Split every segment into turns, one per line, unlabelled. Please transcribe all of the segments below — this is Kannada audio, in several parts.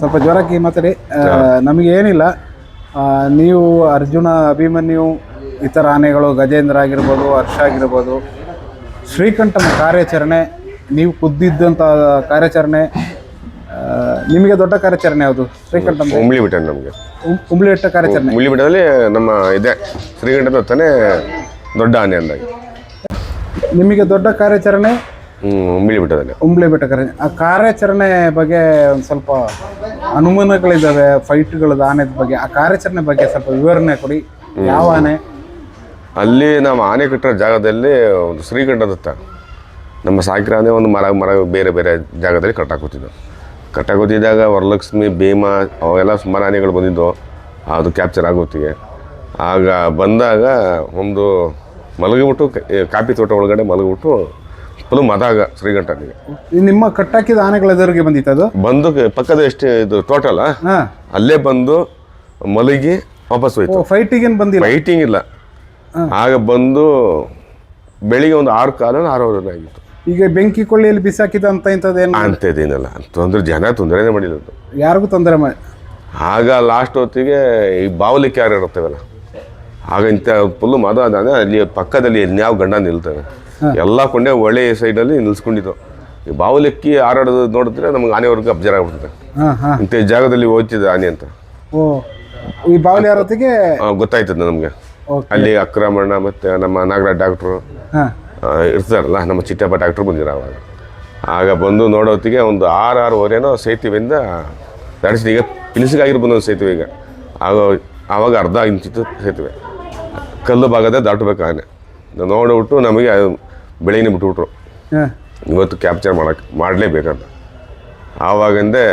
ಸ್ವಲ್ಪ ಜ್ವರಕ್ಕೆ ಮಾತಾಡಿ ನಮಗೆ ಏನಿಲ್ಲ. ನೀವು ಅರ್ಜುನ ಅಭಿಮನ್ಯು ಇತರ ಆನೆಗಳು ಗಜೇಂದ್ರ ಆಗಿರ್ಬೋದು ಹರ್ಷ ಆಗಿರ್ಬೋದು ಶ್ರೀಕಂಠನ ಕಾರ್ಯಾಚರಣೆ ನೀವು ಕುದ್ದಿದ್ದಂಥ ಕಾರ್ಯಾಚರಣೆ ನಿಮಗೆ ದೊಡ್ಡ ಕಾರ್ಯಾಚರಣೆ ಯಾವುದು? ಶ್ರೀಕಂಠ
ಉಂಬ್ಳಿ ಬಿಟ್ಟ ನಮಗೆ.
ಉಂಬ್ಳಿ ಬಿಟ್ಟ ಕಾರ್ಯಾಚರಣೆ.
ಉಂಬ್ಳಿ ಬಿಟ್ಟದಲ್ಲಿ ನಮ್ಮ ಇದೆ. ಶ್ರೀಕಂಠದ ಹೊತ್ತನೇ ದೊಡ್ಡ ಆನೆ ಅಂದಾಗಿ.
ನಿಮಗೆ ದೊಡ್ಡ ಕಾರ್ಯಾಚರಣೆ
ಉಂಬ್ಳಿ ಬೆಟ್ಟದಲ್ಲಿ
ಉಂಬ್ಳಿ ಬೆಟ್ಟ ಕರೆ. ಆ ಕಾರ್ಯಾಚರಣೆ ಬಗ್ಗೆ ಒಂದು ಸ್ವಲ್ಪ ಅನುಮಾನಗಳಿದ್ದಾವೆ ಫೈಟ್ಗಳದ್ದು ಆನೆದ ಬಗ್ಗೆ. ಆ ಕಾರ್ಯಾಚರಣೆ ಬಗ್ಗೆ ಸ್ವಲ್ಪ ವಿವರಣೆ ಕೊಡಿ. ಯಾವ ಆನೆ?
ಅಲ್ಲಿ ನಾವು ಆನೆ ಕಟ್ಟಿರೋ ಜಾಗದಲ್ಲಿ ಒಂದು ಶ್ರೀಗಂಠದತ್ತ ನಮ್ಮ ಸಾಕಿರ ಆನೆ ಒಂದು ಮರ ಮರ ಬೇರೆ ಬೇರೆ ಜಾಗದಲ್ಲಿ ಕಟ್ಟಾಕೋತಿದ್ದವು ಕಟ್ಟಾಕೋತಿದ್ದಾಗ ವರಲಕ್ಷ್ಮಿ ಭೀಮ ಅವೆಲ್ಲ ಸುಮಾರು ಆನೆಗಳು ಬಂದಿದ್ದವು ಅದು ಕ್ಯಾಪ್ಚರ್ ಆಗೋತಿಗೆ ಆಗ ಬಂದಾಗ ಒಂದು ಮಲಗಿಬಿಟ್ಟು ಕಾಪಿ ತೋಟ ಒಳಗಡೆ ಮಲಗಿಬಿಟ್ಟು ಫುಲ್ ಮದಾಗ ಶ್ರೀಗಂಠನಿಗೆ
ಈ ನಿಮ್ಮ ಕಟ್ಟಾಕಿದ ಆನೆಗಳ ಎದುರಿಗೆ ಬಂದಿತ್ತು ಅದು?
ಬಂದು ಪಕ್ಕದ ಎಷ್ಟು ಇದು ಟೋಟಲ್
ಹಾ.
ಅಲ್ಲೇ ಬಂದು ಮಲಗಿ ವಾಪಸ್ ಹೋಯ್ತು.
ಫೈಟಿಂಗ್ ಏನು ಬಂದಿಲ್ಲ?
ಫೈಟಿಂಗ್ ಇಲ್ಲ. ಆಗ ಬಂದು ಬೆಳಿಗ್ಗೆ ಒಂದು ಆರು ಕಾಲ ಆರೂವರೆ ಆಗಿತ್ತು.
ಈಗ ಬೆಂಕಿ ಕೊಳ್ಳಿಯಲ್ಲಿ ಬಿಸಾಕಿದ ಅಂತ ಇಂಥದ್ದೇನು
ಇದೇನಲ್ಲ ತೊಂದರೆ ಜನ ತೊಂದರೆನೇ ಮಾಡಿಲ್ಲ ಅದು.
ಯಾರಿಗೂ ತೊಂದರೆ ಮಾಡಿ
ಆಗ ಲಾಸ್ಟ್ ಹೊತ್ತಿಗೆ ಈ ಬಾವಲಿ ಯಾರು ಇರ್ತೇವಲ್ಲ ಆಗ ಇಂಥ ಫುಲ್ಲು ಮದ ಅದಾನೆ ಅಲ್ಲಿ ಪಕ್ಕದಲ್ಲಿ ಯಾವ ಗಂಡ ನಿಲ್ತವೆ. ಎಲ್ಲ ಕೊಂಡೆ ಒಳ್ಳೆ ಸೈಡಲ್ಲಿ ನಿಲ್ಸ್ಕೊಂಡಿದ್ದು. ಈ ಬಾವುಲೆಕ್ಕಿ ಹಾರಾಡೋದು ನೋಡಿದ್ರೆ ನಮ್ಗೆ ಆನೆವರೆಗೂ ಅಬ್ಸರ್ವ್ ಆಗ್ಬಿಡ್ತದೆ. ಇಂಥ ಜಾಗದಲ್ಲಿ ಹೋಗ್ತಿದೆ ಆನೆ ಅಂತ.
ಓ ಈ ಬಾವಲಿ
ಆರತಿಗೆ? ಗೊತ್ತಾಯ್ತದ ನಮಗೆ. ಅಲ್ಲಿ ಅಕ್ರಮಣ್ಣ ಮತ್ತು ನಮ್ಮ ನಾಗರಾಜ್ ಡಾಕ್ಟ್ರು ಇರ್ತಾರಲ್ಲ ನಮ್ಮ ಚಿಟ್ಟಪ್ಪ ಡಾಕ್ಟ್ರು ಬಂದಿರ ಅವಾಗ ಆಗ ಬಂದು ನೋಡೋತ್ತಿಗೆ ಒಂದು ಆರು ಆರೂವರೆನೋ ಸೇತುವೆಯಿಂದ ನಡೆಸಿದ. ಈಗ ಪಿಲಿಸಿಗಾಗಿರ್ಬೋದು ಒಂದು ಸೇತುವೆ ಈಗ. ಆಗ ಆವಾಗ ಅರ್ಧ ಇಂಚಿತ್ತು ಸೇತುವೆ. ಕಲ್ಲು ಭಾಗದ ದಾಟಬೇಕು ಆನೆ. ನೋಡ್ಬಿಟ್ಟು ನಮಗೆ ಅದು ಬೆಳಗಿನ ಬಿಟ್ಬಿಟ್ರು. ಇವತ್ತು ಕ್ಯಾಪ್ಚರ್ ಮಾಡಕ್ಕೆ ಮಾಡಲೇಬೇಕಂತ. ಆವಾಗಂದೇ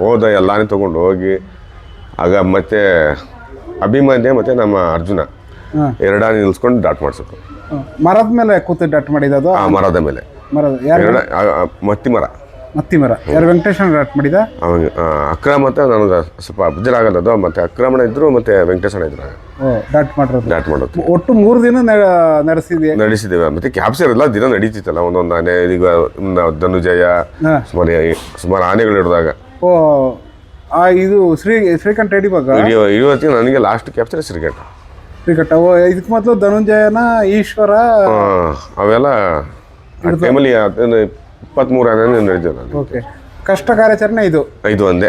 ಹೋದ ಎಲ್ಲಾನೇ ತೊಗೊಂಡು ಹೋಗಿ ಆಗ ಮತ್ತೆ ಅಭಿಮಾನ್ಯ ಮತ್ತು ನಮ್ಮ ಅರ್ಜುನ ಎರಡ ನಿಲ್ಸ್ಕೊಂಡು ಡಾಟ್ ಮಾಡಿಸ್ಬೇಕು
ಮರದ ಮೇಲೆ ಕೂತು ಡಾಟ್ ಮಾಡಿದ್ದು
ಆ ಮರದ ಮೇಲೆ.
ಮರದ.
ಮತ್ತಿ ಮರ
ಮತ್ತಿ ಮರ ಯಾರು ವೆಂಕಟೇಶನ್ ಡಟ್ ಮಾಡಿದ?
ಆ, ಅಕ್ರಮ ಮತ್ತೆ ನನಗೆ ಸ್ವಲ್ಪ ಅಬ್ಜರ್ ಆಗಲ್ಲ ಅದು. ಮತ್ತೆ ಅಕ್ರಮಣ ಇದ್ರು ಮತ್ತೆ ವೆಂಕಟೇಶನ ಇದ್ರು ಆಗ
ಓ ಡಟ್ ಮಾಡಿರೋದು.
ಡಾಟ್ ಮಾಡೋದು
ಒಟ್ಟು ಮೂರು ದಿನ ನಡೆಸಿದೆ
ನಡೆಸಿದ್ದೀವಿ. ಮತ್ತೆ ಕ್ಯಾಪ್ಚರ್ ಎಲ್ಲ ದಿನ ನಡೀತಿತ್ತಲ್ಲ. ಒಂದೊಂದು ಆನೆ ಈಗ ಧನುಜಯ
ಹಾಂ.
ಸುಮಾರು ಸುಮಾರು ಆನೆಗಳು ಹಿಡಿದಾಗ.
ಓ ಆ ಇದು ಶ್ರೀ ಶ್ರೀಕಂಠ ಹಿಡಿವಾಗ
ಇವತ್ತಿಗೆ ನನಗೆ ಲಾಸ್ಟ್ ಕ್ಯಾಪ್ಚರ್ ಶ್ರೀಕಂಠ.
ಶ್ರೀಕಂಠ. ಓ ಇದಕ್ಕೆ ಮೊದಲು ಧನುಂಜಯನ ಈಶ್ವರ
ಅವೆಲ್ಲ ಫ್ಯಾಮಿಲಿ ಟೈಮಲ್ಲಿ ನಡೆದಿಲ್ಲ ನಾನು
ಓಕೆ ಕಷ್ಟ ಕಾರ್ಯಾಚರಣೆ ಇದು.
ಇದು ಒಂದೇ.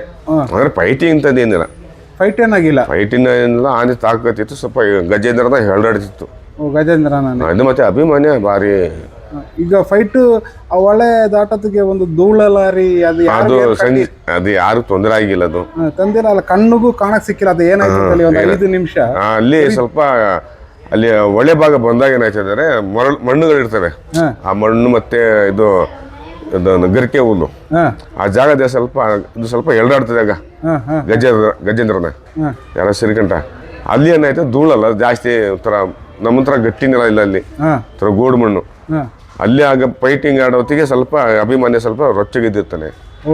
ಅಂದರೆ ಫೈಟಿ ಅಂತದ್ದು ಏನಿಲ್ಲ.
ಫೈಟ್ ಏನಾಗಿಲ್ಲ.
ಫೈಟಿನ ಏನಿಲ್ಲ ಆನೆ ತಾಕತ್ತಿತ್ತು ಸ್ವಲ್ಪ ಗಜೇಂದ್ರನ ಹೆಳಾಡ್ತಿತ್ತು
ಓ ಗಜೇಂದ್ರ ನಾನು
ಅದು ಮತ್ತೆ ಅಭಿಮಾನಿ ಭಾರಿ
ಈಗ ಫೈಟ್ ಒಳ್ಳೆ ದಾಟೋದಕ್ಕೆ ಒಂದು ಧೂಳ ಲಾರಿ ಅದು
ಅದು ಸಂಜೆ ಅದು ಯಾರು ತೊಂದರೆ ಆಗಿಲ್ಲ ಅದು.
ತಂದಿಲ್ಲ ಅಲ್ಲ ಕಣ್ಣಿಗೂ ಕಾಣಕ್ ಸಿಕ್ಕಿಲ್ಲ ಅದು ಏನಾಯ್ತು ಅಲ್ಲಿ ಒಂದು ಐದು ನಿಮಿಷ.
ಅಲ್ಲಿ ಸ್ವಲ್ಪ ಅಲ್ಲಿ ಒಳ್ಳೆ ಭಾಗ ಬಂದಾಗ ಏನಾಯ್ತು ಅಂದರೆ ಮರಳು ಮಣ್ಣುಗಳು ಇರ್ತವೆ ಆ ಮಣ್ಣು ಮತ್ತೆ ಇದು ಗರಿಕೆ ಹುಲ್ಲು ಆ ಜಾಗದ ಸ್ವಲ್ಪ ಇದು ಸ್ವಲ್ಪ ಎಳ್ದಾಡ್ತದೆ ಆಗ. ಗಜೇಂದ್ರ ಗಜೇಂದ್ರನ. ಯಾರ ಶ್ರೀಕಂಠ ಅಲ್ಲಿ ಏನಾಯ್ತು ಧೂಳಲ್ಲ ಜಾಸ್ತಿ ಒಂಥರ ನಮ್ಮಂತರ ಗಟ್ಟಿ ನೆಲ ಇಲ್ಲ ಅಲ್ಲಿ. ಒಂಥರ ಗೋಡು ಮಣ್ಣು. ಅಲ್ಲಿ ಆಗ ಪೈಟಿಂಗ್ ಆಡೋತ್ತಿಗೆ ಸ್ವಲ್ಪ ಅಭಿಮಾನಿ ಸ್ವಲ್ಪ ರೊಚ್ಚಗಿದ್ದಿರ್ತಾನೆ
ಓ.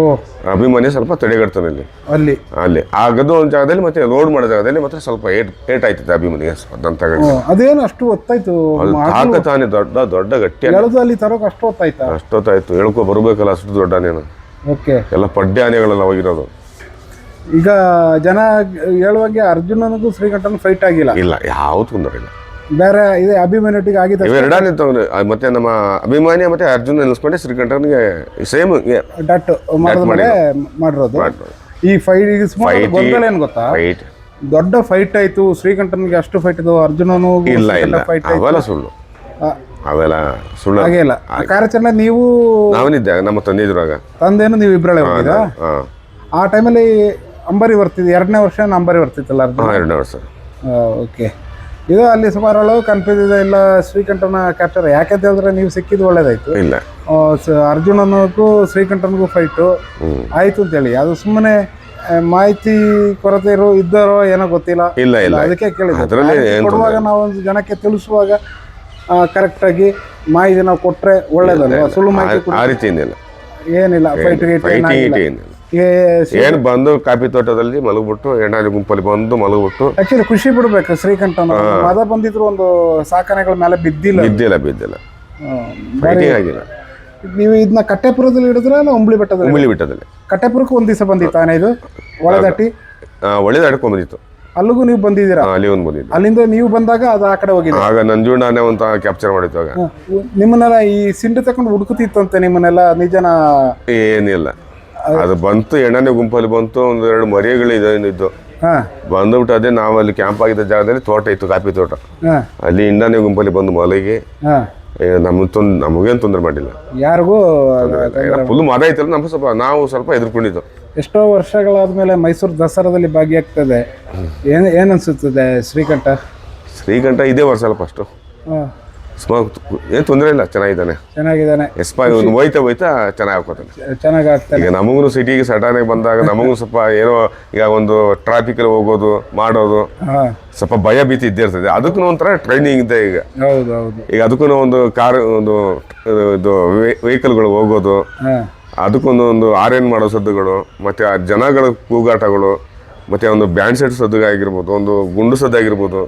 ಅಭಿಮಾನ್ಯ ಸ್ವಲ್ಪ ತಡೆಗಟ್ತಾನೆ ಅಲ್ಲಿ.
ಅಲ್ಲಿ.
ಅಲ್ಲಿ ಆಗದು ಒಂದು ಜಾಗದಲ್ಲಿ ಮತ್ತೆ ಲೋಡ್ ಮಾಡೋ ಜಾಗದಲ್ಲಿ ಮತ್ತೆ ಸ್ವಲ್ಪ ಏಟ್ ಏಟ್ ಆಯ್ತದೆ ಅಭಿಮಾನಿಗೆ
ಓ ಅದೇನು ಅಷ್ಟು ಹೊತ್ತಾಯ್ತು
ಆಗ ತಾನೇ ದೊಡ್ಡ ದೊಡ್ಡ ಗಟ್ಟಿ
ಅಲ್ಲಿ. ತರೋಕೆ ಅಷ್ಟು ಹೊತ್ತಾಯ್ತಾ
ಅಷ್ಟೊತ್ತಾಯ್ತು. ಹೇಳ್ಕೊ ಬರ್ಬೇಕಲ್ಲ ಅಷ್ಟು ದೊಡ್ಡ ಆನೆನ
ಓಕೆ.
ಎಲ್ಲ ಪಡ್ಡೆ ಆನೆಗಳೆಲ್ಲ ಹೋಗಿರೋದು
ಈಗ ಜನ ಹೇಳುವಾಗೆ ಅರ್ಜುನನಿಗೂ ಶ್ರೀಕಂಠನ ಫೈಟ್ ಆಗಿಲ್ಲ?
ಇಲ್ಲ ಯಾವ್ದು ತೊಂದರೆ ಇಲ್ಲ.
ಬೇರೆ ಇದೆ ಅಭಿಮನ್ಯುಟಿಗೆ ಆಗಿದೆ
ಇವೆರಡಾನೆ ತಗೊಂಡು ಮತ್ತೆ ನಮ್ಮ ಅಭಿಮಾನಿ ಮತ್ತೆ ಅರ್ಜುನ ನಿಲ್ಲಿಸ್ಕೊಂಡೆ ಶ್ರೀಕಂಠನಿಗೆ ಸೇಮ್
ಡಟ್ ಮಾಡಿದ್ಮೇಲೆ ಮಾಡಿರೋದು. ಈ ಫೈಟ್ ಗೊಂದಲ ಏನು ಗೊತ್ತಾ? ದೊಡ್ಡ ಫೈಟ್ ಆಯ್ತು ಶ್ರೀಕಂಠನಿಗೆ ಅಷ್ಟು ಫೈಟ್ ಇದು ಅರ್ಜುನನು
ಇಲ್ಲ ಇಲ್ಲ.
ಫೈಟ್
ಅವೆಲ್ಲ ಸುಳ್ಳು. ಅವೆಲ್ಲ ಸುಳ್ಳು.
ಹಾಗೆ ಇಲ್ಲ. ಆ ಕಾರ್ಯಾಚರಣೆ ನೀವು
ನಾವನಿದ್ದೆ ನಮ್ಮ ತಂದೆ ಇದ್ರಾಗ
ತಂದೇನು ನೀವು ಇಬ್ಬರಳೆ ಹೋಗಿದ
ಹಾಂ.
ಆ ಟೈಮಲ್ಲಿ ಅಂಬರಿ ಬರ್ತಿದ್ದೆ ಎರಡನೇ ವರ್ಷ ಅಂಬರಿ ಬರ್ತಿತ್ತಲ್ಲ
ಎರಡನೇ ವರ್ಷ.
ಓಕೆ ಇದು ಅಲ್ಲಿ ಸುಮಾರು ಒಳಗೆ ಕನ್ಫ್ಯೂಸ್ ಇದೆ. ಇಲ್ಲ ಶ್ರೀಕಂಠನ ಕ್ಯಾಪ್ಚರ್ ಯಾಕೆ ಹೇಳಿದ್ರೆ ನೀವು ಸಿಕ್ಕಿದ್ ಒಳ್ಳೇದಾಯ್ತು.
ಇಲ್ಲ.
ಅರ್ಜುನನಿಗೂ ಶ್ರೀಕಂಠನಿಗೂ ಫೈಟು ಆಯ್ತು ಅಂತೇಳಿ ಅದು ಸುಮ್ಮನೆ ಮಾಹಿತಿ ಕೊರತೆ ಇರೋ ಇದ್ದಾರೋ ಏನೋ ಗೊತ್ತಿಲ್ಲ.
ಇಲ್ಲ ಇಲ್ಲ.
ಅದಕ್ಕೆ
ಕೇಳಿದ್ರೆ
ಕೊಡುವಾಗ ನಾವೊಂದು ಒಂದು ಜನಕ್ಕೆ ತಿಳಿಸುವಾಗ ಕರೆಕ್ಟಾಗಿ ಮಾಹಿತಿ ನಾವು ಕೊಟ್ರೆ ಒಳ್ಳೇದಲ್ವಾ? ಸುಳ್ಳು ಮಾಹಿತಿ ಕೊಡ್-
ಆ ರೀತಿ ಏನಿಲ್ಲ.
ಫೈಟ್ ಗೈಟ್
ಏನಿಲ್ಲ. ಏನು ಬಂದು ಕಾಫಿ ತೋಟದಲ್ಲಿ ಮಲಗ್ಬಿಟ್ಟು ಎಣ್ಣಾಲಿ ಗುಂಪಲ್ಲಿ ಬಂದು ಮಲಗ್ಬಿಟ್ಟು.
ಆಕ್ಚುಲಿ ಖುಷಿ ಬಿಡ್ಬೇಕು ಶ್ರೀಕಂಠ ಮದ ಬಂದಿದ್ರು ಒಂದು ಸಾಕನೆಗಳ ಮೇಲೆ ಬಿದ್ದಿಲ್ಲ.
ಬಿದ್ದಿಲ್ಲ ಬಿದ್ದಿಲ್ಲ. ಫೈಟಿಂಗ್ ಆಗಿಲ್ಲ.
ನೀವು ಇದನ್ನ ಕಟ್ಟೆಪುರದಲ್ಲಿ ಹಿಡಿದ್ರೆ ಉಂಬ್ಳಿ ಬೆಟ್ಟದಲ್ಲಿ
ಉಮಿಳಿ ಬೆಟ್ಟದಲ್ಲಿ.
ಕಟ್ಟೆಪುರಕ್ಕೆ ಒಂದ್ ದಿವಸ ಬಂದಿತ್ತಾನೆ ಇದು? ಒಳದಾಟಿ
ಒಳ್ಳೇದು ಬಂದಿತ್ತು.
ಅಲ್ಲಿಗೂ ನೀವು ಬಂದಿದ್ದೀರಾ?
ಅಲ್ಲಿ ಒಂದು ಬಂದಿದ್ದು.
ಅಲ್ಲಿಂದ ನೀವು ಬಂದಾಗ ಅದು ಆ ಕಡೆ ಹೋಗಿದೆ.
ಆಗ ನಂಜುಂಡಾನೆ ಅಂತ ಕ್ಯಾಪ್ಚರ್ ಮಾಡಿತ್ತು ಆಗ.
ನಿಮ್ಮನ್ನೆಲ್ಲ ಈ ಸಿಂಡು ತಕೊಂಡು ಹುಡುಕುತ್ತಿತ್ತಂತೆ ನಿಮ್ಮನ್ನೆಲ್ಲ ನಿಜನ?
ಏನಿಲ್ಲ. ಅದು ಬಂತು ಎಣ್ಣನೆ ಗುಂಪಲ್ಲಿ ಬಂತು ಒಂದು ಎರಡು ಮರಿಗಳು ಇದ್ದು ಬಂದ್ಬಿಟ್ಟು ಅದೇ ನಾವು ಅಲ್ಲಿ ಕ್ಯಾಂಪ್ ಆಗಿದ್ದ ಜಾಗದಲ್ಲಿ ತೋಟ ಇತ್ತು ಕಾಫಿ ತೋಟ. ಅಲ್ಲಿ ಇಂಡಾನೆ ಗುಂಪಲ್ಲಿ ಬಂದು ಮಲಗಿ. ನಮಗೆ ತೊಂದ್ ನಮಗೇನು ತೊಂದರೆ ಮಾಡಿಲ್ಲ.
ಯಾರಿಗೂ
ಫುಲ್ ಮದ ಐತಲ್ಲ ನಮ್ಗೆ ಸ್ವಲ್ಪ ನಾವು ಸ್ವಲ್ಪ ಎದುರ್ಕೊಂಡಿದ್ದು
ಎಷ್ಟೋ ವರ್ಷಗಳಾದ್ಮೇಲೆ ಮೈಸೂರು ದಸರಾದಲ್ಲಿ ಭಾಗಿಯಾಗ್ತದೆ. ಏನು ಏನ್ ಅನ್ಸುತ್ತದೆ ಶ್ರೀಕಂಠ?
ಶ್ರೀಕಂಠ ಇದೇ ವರ್ಷ ಅಲ್ಲ ಫಸ್ಟು
ಹಾ,
ಸುಮಾರು ಏನು ತೊಂದರೆ ಇಲ್ಲ ಚೆನ್ನಾಗಿದ್ದಾನೆ.
ಚೆನ್ನಾಗಿದ್ದಾನೆ.
ಎಸ್ಪ ಒಂದು ಹೋಯ್ತಾ ಹೋಯ್ತಾ ಚೆನ್ನಾಗಿ ಹಾಕೋತಾನೆ
ಚೆನ್ನಾಗಿ ಆಗ್ತಾನೆ
ಈಗ ನಮಗೂ ಸಿಟಿಗೆ ಸಡನ್ನಾಗಿ ಬಂದಾಗ ನಮಗೂ ಸ್ವಲ್ಪ ಏನೋ ಈಗ ಒಂದು ಟ್ರಾಫಿಕಲ್ಲಿ ಹೋಗೋದು ಮಾಡೋದು ಸ್ವಲ್ಪ ಭಯ ಭೀತಿ ಇದ್ದೇ ಇರ್ತದೆ. ಅದಕ್ಕೂ ಒಂಥರ ಟ್ರೈನಿಂಗ್ ಇದೆ ಈಗ.
ಹೌದು ಹೌದು.
ಈಗ ಅದಕ್ಕೂ ಒಂದು ಕಾರ್ ಒಂದು ಇದು ವೆಹಿಕಲ್ಗಳು ಹೋಗೋದು ಅದಕ್ಕೊಂದು ಒಂದು ಆರೇನ್ ಮಾಡೋ ಸದ್ದುಗಳು ಮತ್ತೆ ಆ ಜನಗಳ ಕೂಗಾಟಗಳು ಮತ್ತೆ ಒಂದು ಬ್ಯಾಂಡ್ ಸೆಟ್ ಸದ್ದುಗಾಗಿರ್ಬೋದು ಒಂದು ಗುಂಡು ಸದ್ದಾಗಿರ್ಬೋದು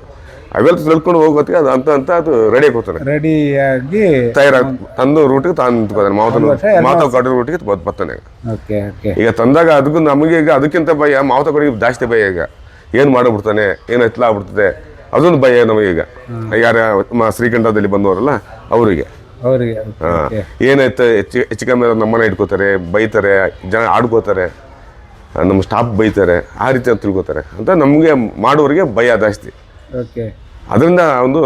ಅವೆಲ್ಲ ತಿಳ್ಕೊಂಡು ಹೋಗೋತ್ತಿಗೆ ಅದು ಅಂತ ಅಂತ ಅದು ರೆಡಿ ಹೋಗ್ತಾನೆ
ರೆಡಿಯಾಗಿ
ತಯಾರಾಗಿ ತಂದು ರೂಟಿಗೆ ತಾನು ನಿಂತ್ಕೋತಾನೆ ಮಾವತನ
ಮಾವತ
ಮಾತಾವ್ ಕಡೆ ರೂಟಿಗೆ ಬರ್ತಾನೆ
ಓಕೆ ಓಕೆ
ಈಗ. ತಂದಾಗ ಅದಕ್ಕೂ ನಮಗೆ ಈಗ ಅದಕ್ಕಿಂತ ಭಯ ಮಾವತ ಕಡೆಗೆ ಜಾಸ್ತಿ ಭಯ ಈಗ. ಏನು ಮಾಡಿಬಿಡ್ತಾನೆ ಏನು ಎತ್ತಲ ಆಗ್ಬಿಡ್ತದೆ ಅದೊಂದು ಭಯ ನಮಗೀಗ ಯಾರ ಶ್ರೀಕಂಠದಲ್ಲಿ ಬಂದವರಲ್ಲ ಅವರಿಗೆ.
ಅವರಿಗೆ
ಹಾಂ. ಏನಾಯ್ತು ಹೆಚ್ಚು ಹೆಚ್ಚು ಕಮ್ಮಿ ಆದ್ರೆ ನಮ್ಮನ್ನ ಇಟ್ಕೋತಾರೆ ಬೈತಾರೆ ಜನ ಆಡ್ಕೋತಾರೆ ನಮ್ಮ ಸ್ಟಾಫ್ ಬೈತಾರೆ ಆ ರೀತಿ ತಿಳ್ಕೋತಾರೆ ತಿಳ್ಕೊತಾರೆ. ಅಂತ ನಮಗೆ ಮಾಡೋರಿಗೆ ಭಯ ಜಾಸ್ತಿ.
ಓಕೆ
ಅದರಿಂದ ಒಂದು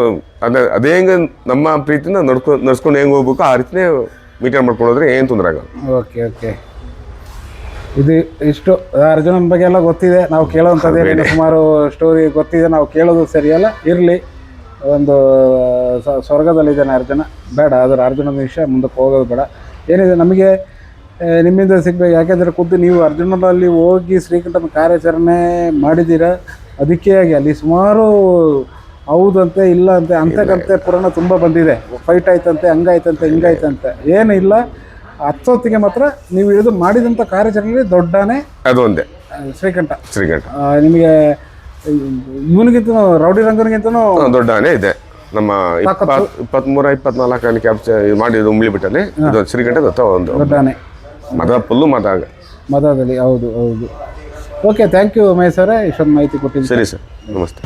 ಅದ ಅದೇ ಹೆಂಗೆ ನಮ್ಮ ಪ್ರೀತಿನ ನಡ್ಕೊ ನಡ್ಸ್ಕೊಂಡು ಹೆಂಗೆ ಹೋಗ್ಬೇಕು ಆ ರೀತಿನೇ ಮೀಟರ್ ಮಾಡ್ಕೊಂಡು ಹೋದ್ರೆ ಏನು ತೊಂದರೆ ಆಗಲ್ಲ.
Okay okay. ಇದು ಇಷ್ಟು ಅರ್ಜುನನ ಬಗ್ಗೆ ಎಲ್ಲ ಗೊತ್ತಿದೆ. ನಾವು ಕೇಳೋವಂಥದ್ದು ಸುಮಾರು ಸ್ಟೋರಿ ಗೊತ್ತಿದೆ. ನಾವು ಕೇಳೋದು ಸರಿಯಲ್ಲ. ಇರಲಿ. ಒಂದು ಸ್ವರ್ಗದಲ್ಲಿ ಸ್ವರ್ಗದಲ್ಲಿದ್ದಾನೆ ಅರ್ಜುನ. ಬೇಡ ಅದರ ಅರ್ಜುನನ ವಿಷಯ ಮುಂದಕ್ಕೆ ಹೋಗೋದು ಬೇಡ. ಏನಿದೆ? ನಮಗೆ ನಿಮ್ಮಿಂದ ಸಿಗ್ಬೇಕು. ಯಾಕೆಂದರೆ ಖುದ್ದು ನೀವು ಅರ್ಜುನಲ್ಲಿ ಹೋಗಿ ಶ್ರೀಕಂಠನ ಕಾರ್ಯಾಚರಣೆ ಮಾಡಿದ್ದೀರಾ? ಅದಕ್ಕೆ ಆಗಿ ಅಲ್ಲಿ ಸುಮಾರು ಹೌದಂತೆ ಇಲ್ಲ ಅಂತೆ ಅಂತಕ್ಕಂತೆ ಪುರಾಣ ತುಂಬ ಬಂದಿದೆ. ಫೈಟ್ ಆಯ್ತಂತೆ ಹಂಗಾಯ್ತಂತೆ ಹಿಂಗಾಯ್ತಂತೆ. ಏನು ಇಲ್ಲ ಹತ್ತೊತ್ತಿಗೆ ಮಾತ್ರ ನೀವು ಇಳಿದು ಮಾಡಿದಂಥ ಕಾರ್ಯಾಚರಣೆ ದೊಡ್ಡನೇ ಅದೊಂದೇ ಶ್ರೀಕಂಠ.
ಶ್ರೀಕಂಠ.
ನಿಮಗೆ ಇವನಿಗಿಂತ ರೌಡಿ ರಂಗನಿಗಿಂತನೂ
ದೊಡ್ಡನೇ ಇದೆ. ನಮ್ಮ ಇಪ್ಪತ್ ಇಪ್ಪತ್ಮೂರ ಇಪ್ಪತ್ನಾಲ್ಕು ಆನೆ ಕ್ಯಾಪ್ಚರ್ ಮಾಡಿದ್ದು ಉಂಬ್ಳಿ ಬಿಟ್ಟಲ್ಲಿ ಇದು ಶ್ರೀಕಂಠ ದತ್ತ ಒಂದು
ದೊಡ್ಡನೇ.
ಮದ ಫುಲ್ಲು ಮದ ಆಗ.
ಮದದಲ್ಲಿ ಹೌದು ಹೌದು. ಓಕೆ ಥ್ಯಾಂಕ್ ಯು ಮಹೇಶ್ ಅವರೇ ಇಷ್ಟೊಂದು ಮಾಹಿತಿ ಕೊಟ್ಟಿದ್ದೀನಿ
ಸರಿ ಸರ್ ನಮಸ್ತೆ.